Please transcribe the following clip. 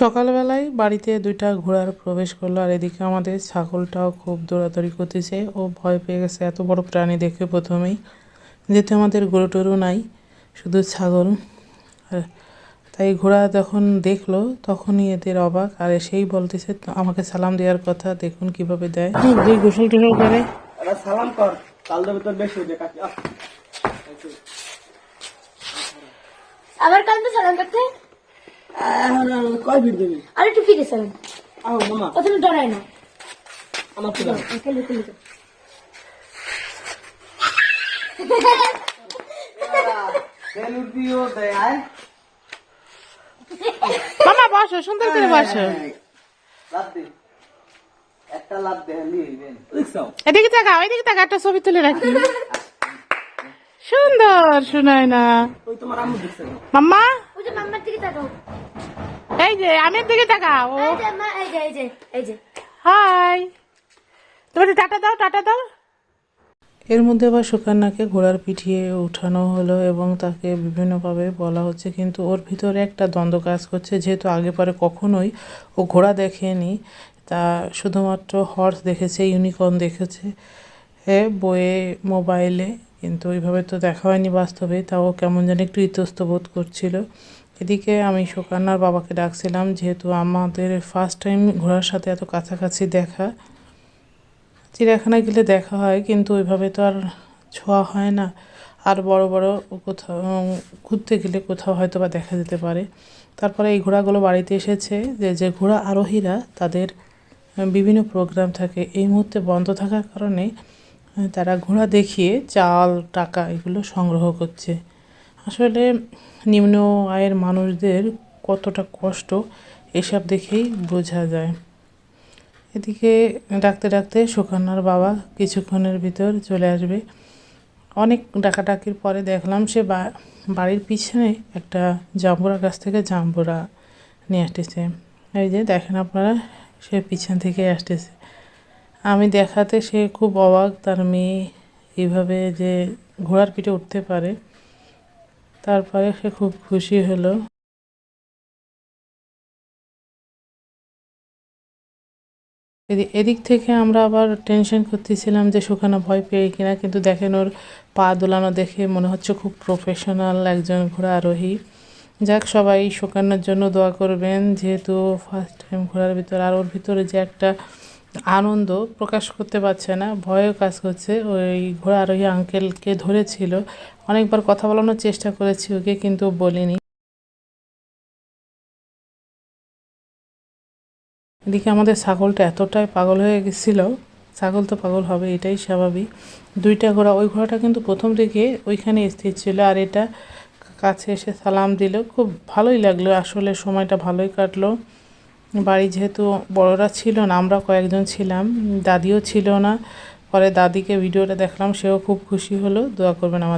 সকালবেলায় বাড়িতে দুইটা ঘোড়ার প্রবেশ করল আর এদিকে আমাদের ছাগলটাও খুব দৌড়াদৌড়ি করতেছে ও ভয় পেয়ে গেছে। এত বড় প্রাণী দেখে প্রথমেই যেহেতু আমাদের গরু টরু নাই শুধু ছাগল। আর তাই ঘোড়া যখন দেখল তখনই এদের অবাক আর সেই বলতেছে আমাকে সালাম দেওয়ার কথা দেখুন কীভাবে দেয়। দুই গোসল টোসল করে। সালাম কর কাল দেবে তোর বেশি। আবার কাল তো সালাম করতে? কয় ভিড় দেবে? আর একটু ফিরে সালাম আহ মামা। প্রথমে ডরাই না। আমার তো দাও। খেলে খেলে সেলুট দিও দেয়। মামা বসো সুন্দর করে বসো। একটা লাভ দে নিয়ে নেন দেখছ এদিকে তাকাও এদিকে তাকা একটা ছবি তুলে রাখি। সুন্দর শোনায় না ওই তোমার আম্মু দেখছে। না মাম্মা? ওই যে মাম্মার দিকে তাকাও। এই যে আমের দিকে তাকাও। ও এই যে মা এই যে এই যে এই যে। হাই। তোমার টাটা দাও টাটা দাও। এর মধ্যে আবার সুকান্নাকে ঘোড়ার পিঠিয়ে উঠানো হলো এবং তাকে বিভিন্নভাবে বলা হচ্ছে কিন্তু ওর ভিতরে একটা দ্বন্দ্ব কাজ করছে যেহেতু আগে পরে কখনোই ও ঘোড়া দেখেনি। তা শুধুমাত্র হর্স দেখেছে ইউনিকর্ন দেখেছে হ্যাঁ বইয়ে মোবাইলে কিন্তু ওইভাবে তো দেখা হয়নি বাস্তবে। তাও কেমন যেন একটু ইতস্ত বোধ করছিল। এদিকে আমি সুকান্নার বাবাকে ডাকছিলাম, যেহেতু আমাদের ফার্স্ট টাইম ঘোড়ার সাথে এত কাছাকাছি দেখা। চিড়িয়াখানায় গেলে দেখা হয়, কিন্তু ওইভাবে তো আর ছোঁয়া হয় না। আর বড় বড় কোথাও ঘুরতে গেলে কোথাও হয়তো বা দেখা যেতে পারে। তারপরে এই ঘোড়াগুলো বাড়িতে এসেছে যে যে ঘোড়া আরোহীরা তাদের বিভিন্ন প্রোগ্রাম থাকে। এই মুহূর্তে বন্ধ থাকার কারণে, তারা ঘোড়া দেখিয়ে চাল, টাকা এগুলো সংগ্রহ করছে। আসলে নিম্ন আয়ের মানুষদের কতটা কষ্ট, এসব দেখেই বোঝা যায়। এদিকে ডাকতে ডাকতে সুকান্নার বাবা কিছুক্ষণের ভিতর চলে আসবে। অনেক ডাকাডাকির পরে দেখলাম সে বাড়ির পিছনে একটা জাম্বুরা গাছ থেকে জাম্বুরা নিয়ে আসতেছে। এই যে দেখেন আপনারা, সে পিছন থেকে আসতেছে। আমি দেখাতে সে খুব অবাক, তার মেয়ে এইভাবে যে ঘোড়ার পিঠে উঠতে পারে। তারপরে সে খুব খুশি হলো। এদি- এদিক থেকে আমরা আবার টেনশন করতেছিলাম যে শুকানো ভয় পেয়ে কিনা, কিন্তু দেখেন ওর পা দোলানো দেখে মনে হচ্ছে খুব প্রফেশনাল একজন ঘোড়া আরোহী যাক, সবাই সুকান্নার জন্য দোয়া করবেন, যেহেতু ফার্স্ট টাইম ঘোড়ার ভিতর, আর ওর ভিতরে যে একটা আনন্দ প্রকাশ করতে পারছে না, ভয়ও কাজ করছে। ওই ঘোড়া আরোহী আঙ্কেলকে ধরেছিল। অনেকবার কথা বলানোর চেষ্টা করেছি ওকে, কিন্তু বলিনি। এদিকে আমাদের ছাগলটা এতটাই পাগল হয়ে গেছিল। ছাগল তো পাগল হবে, এটাই স্বাভাবিক। দুইটা ঘোড়া, ওই ঘোড়াটা কিন্তু প্রথম থেকে ওইখানে স্থির ছিল আর এটা কাছে এসে সালাম দিল। খুব ভালোই লাগল, আসলে সময়টা ভালোই কাটলো। বাড়ি যেহেতু বড়রা ছিল না, আমরা কয়েকজন ছিলাম, দাদিও ছিল না। পরে দাদিকে ভিডিওটা দেখলাম, সেও খুব খুশি হলো, দোয়া করবেন আমার